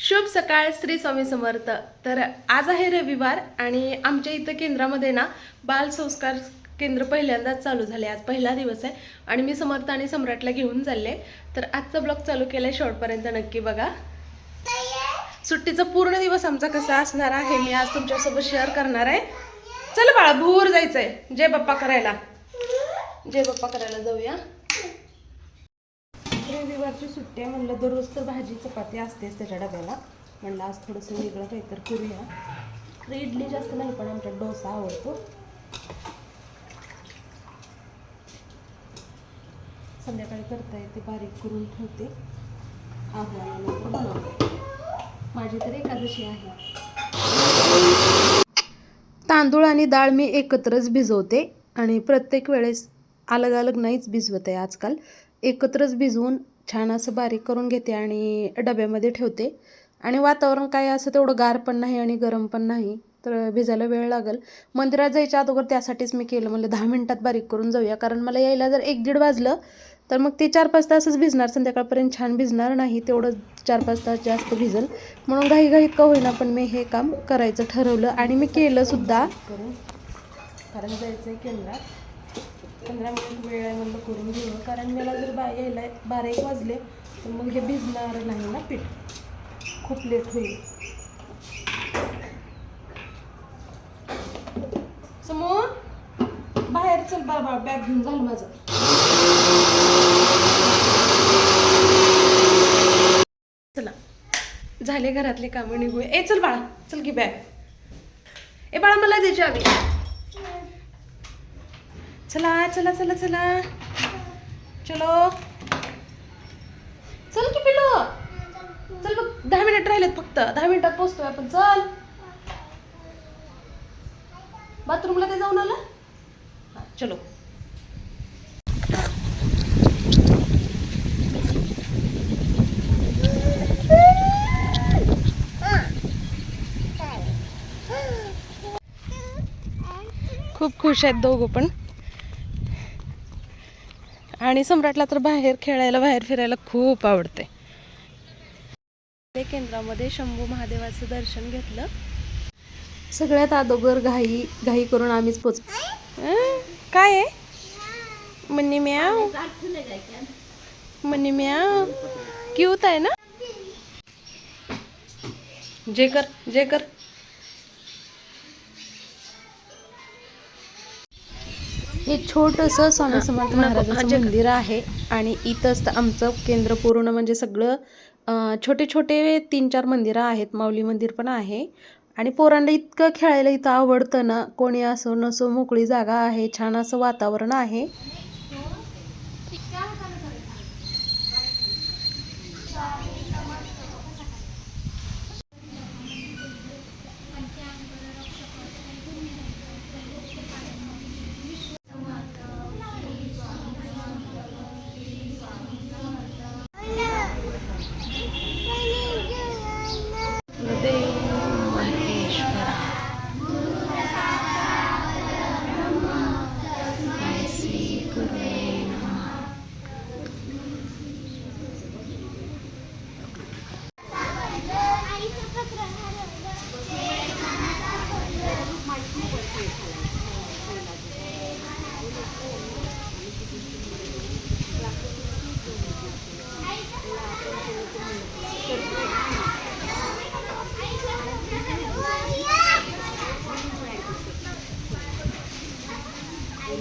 शुभ सकाळ श्री स्वामी समर्थ. तर आज आहे रविवार आणि आमच्या इथं केंद्रामध्ये ना बाल संस्कार केंद्र पहिल्यांदाच चालू झाले. आज पहिला दिवस आहे आणि मी समर्थ आणि सम्राटला घेऊन चालले. तर आजचा ब्लॉग चालू केलाय शेवटपर्यंत नक्की बघा. सुट्टीचा पूर्ण दिवस आमचा कसा असणार आहे मी आज तुमच्यासोबत शेअर करणार आहे. चल बाळा भूर जायचंय. जय बाप्पा करायला. जय बाप्पा करायला जाऊया. रविवारची सुट्टी आहे म्हणलं दररोज तर भाजी चपाती असतेच त्याच्या डब्याला. म्हणलं आज थोडंसं वेगळं काहीतरी करूया. तर इडली जास्त नाही पण आमच्यात डोसा आवडतो. संध्याकाळी करता येते बारीक करून ठेवते. आव्हानानंतर बनवते. माझी तर एकादशी आहे. तांदूळ आणि डाळ मी एकत्रच भिजवते आणि प्रत्येक वेळेस अलग अलग नाहीच भिजवत आहे आजकाल. एकत्रच भिजवून छान असं बारीक करून घेते आणि डब्यामध्ये ठेवते. आणि वातावरण काय असं तेवढं गार पण नाही आणि गरम पण नाही तर भिजायला वेळ लागेल. मंदिरात जायच्या अगोदर त्यासाठीच मी केलं म्हणलं दहा मिनटात बारीक करून जाऊया कारण मला यायला जर एक दीड वाजलं तर मग ते चार पाच तासच भिजणार संध्याकाळपर्यंत छान भिजणार नाही तेवढं चार पाच तास जास्त भिजल. म्हणून घाईघाईत का होईना पण मी हे काम करायचं ठरवलं आणि मी केलं सुद्धा करून कारण जायचं आहे केंद्रात. पंधरा मिनिट वेळ आहे म्हणलं करून घेऊ. कारण मला जर बा यायला बारा एक वाजले तर मग हे भिजणार नाही ना पीठ. खूप लेट होईल. समोर? बाहेर चल बाबा बॅग घेऊन झालं माझं. चला. झाले घरातले कामं निघू ए चल बाळा चल की बॅग ए बाळा मला द्यायची आम्ही चला चला चला चला. चलो. चल की पिलो चल बघ दहा मिनिट राहिलेत फक्त. दहा मिनिटात पोचतोय आपण. चल. बाथरूमला ते जाऊन आला? हां चलो. खूप खुश आहेत दोघं पण. आणि सम्राटला तर बाहेर खेळायला बाहेर फिरायला खूप आवडते. केंद्रामध्ये शंभू महादेवाचं दर्शन घेतलं. सगळ्यात अगोदर घाई घाई करून आम्हीच पोच अं? काय आहे? मन्नी म्याव. मन्नी म्याव. क्यूत आहे ना? जे कर जे कर. हे छोटंसं स्वामी समर्थ महाराजांचं मंदिर आहे आणि इथंच तर आमचं केंद्र पूर्ण म्हणजे सगळं छोटे छोटे तीन चार मंदिरं आहेत माऊली मंदिर पण आहे. आणि पोरांना इतकं खेळायला इथं आवडतं ना कोणी असो नसो मोकळी जागा आहे छान असं वातावरण आहे.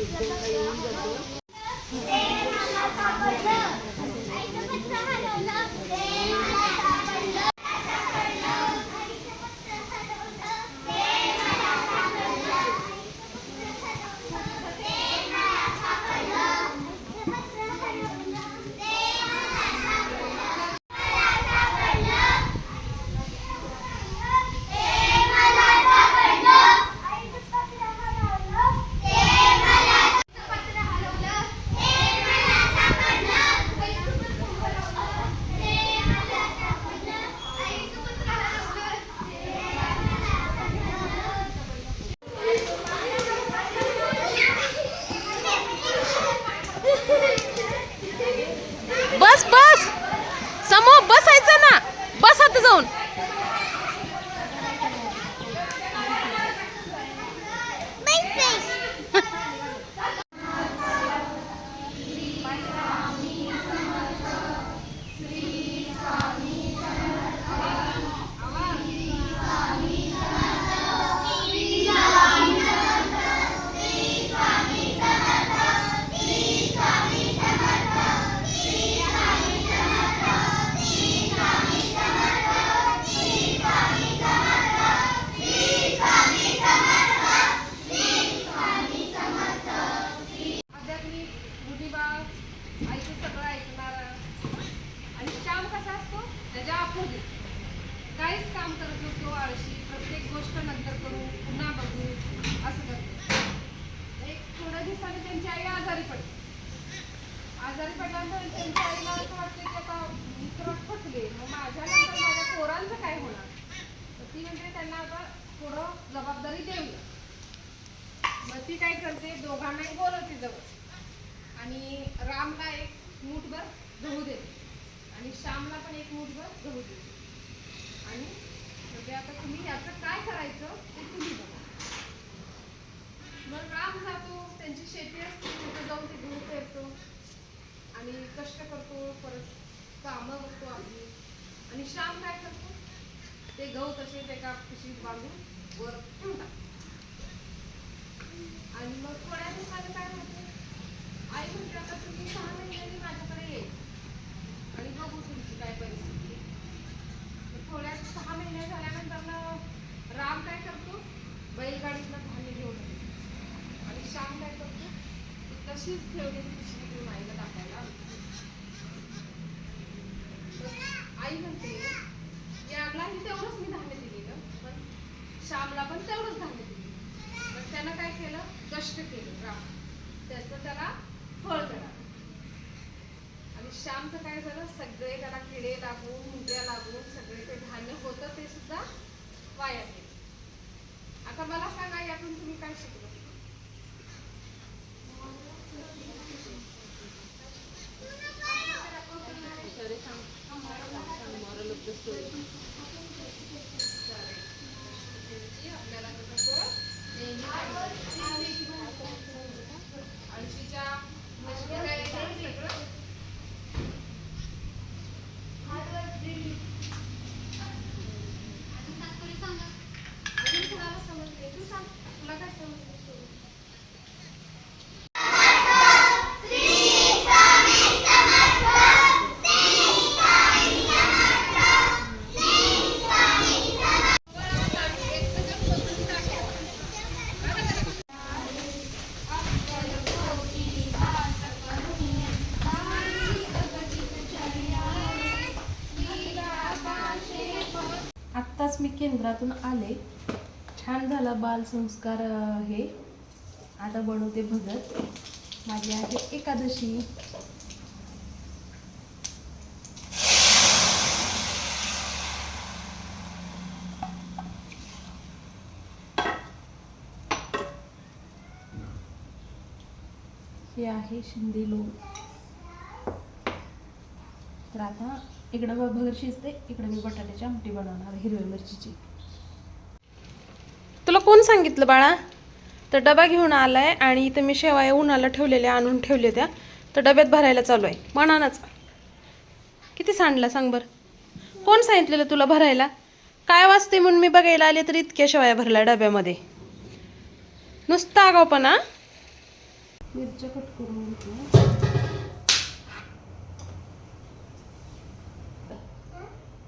एक दोनला येऊन जातो. थोडं जबाबदारी देऊया. मग ती काय करते दोघांनाही बोलवते जवळ. आणि रामला एक मूठभर गहू देते. आणि श्यामला पण एक मूठभर गहू देते. आणि म्हणजे आता तुम्ही याचं काय करायचं ते तुम्ही बघा. मग राम जातो त्यांची शेती असते तिथे जाऊन ते गहू पेरतो. आणि कष्ट करतो परत कामं बघतो आम्ही आणि श्याम काय करतो? ते गहू तसे एका पिशवीत बांधून वर ठेवतात आणि मग थोड्या दिवसाने काय म्हणते आई म्हणते आता तुम्ही सहा महिन्यांनी माझ्याकडे येईल आणि बघू तुमची काय परिस्थिती थोड्या सहा महिने झाल्यानंतर ना राम काय करतो? बैलगाडीतलं धान्य घेऊन आणि श्याम काय करतो? तशीच ठेवलेली पिशवी घेऊन आईला टाकायला आई म्हणते यालाही तेवढंच मी धान्य दिलेलं श्यामला पण तेवढंच धान्य दिलेलं मग त्यानं काय केलं? कष्ट केलं राम. त्याचं त्याला फळ मिळालं आणि श्यामचं काय झालं? सगळे त्याला किडे लागून मुंग्या लागून सगळे ते धान्य होतं ते सुद्धा वाया गेलं. आता मला सांगा यातून तुम्ही काय शिकलो? आपल्याला त्याचं फळ नेहमी चांगलं. आळशीच्या नशिबी काय येतं सगळं अजून कुणाला समजते तू सांग तुला काय समजते story? आत्ताच मी केंद्रातून आले. छान झाला बालसंस्कार हे. आता बनवते भगत. माझी आहे एकादशी. हे आहे शिंदे लोक. तर आता इकडं भगर शिजते इकडं मी बटाट्याची आमटी बनवणार हिरव्या मिरचीची. तुला कोण सांगितलं बाळा? तर डबा घेऊन आलाय आणि इथं मी शेवाया उन्हाला ठेवलेल्या आणून ठेवल्या त्या. तर डब्यात भरायला चालू आहे. मनानच. किती सांडला सांग बरं. कोण सांगितलेलं तुला भरायला? काय वाजते म्हणून मी बघायला आले तर इतक्या शेवाया भरल्या डब्यामध्ये. नुसता आगावपणा मिरच्या कट करून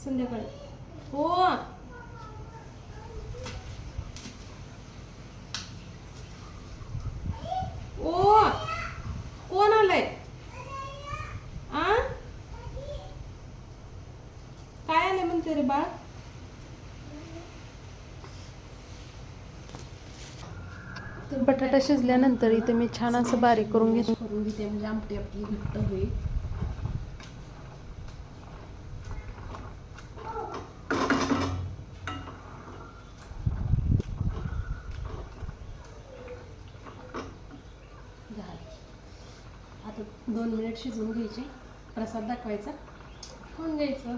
संध्याकाळी. हो. ओ कोण आलंय? आ? काय आलंय म्हणते रे बाळ? तर बटाटा शिजल्यानंतर इथे मी छान असं बारीक करून घेते. करून घेते म्हणजे आमटी आपली घट्ट होईल झालं आता दोन मिनिट शिजवून घ्यायचे. प्रसाद दाखवायचा. होऊन घ्यायचं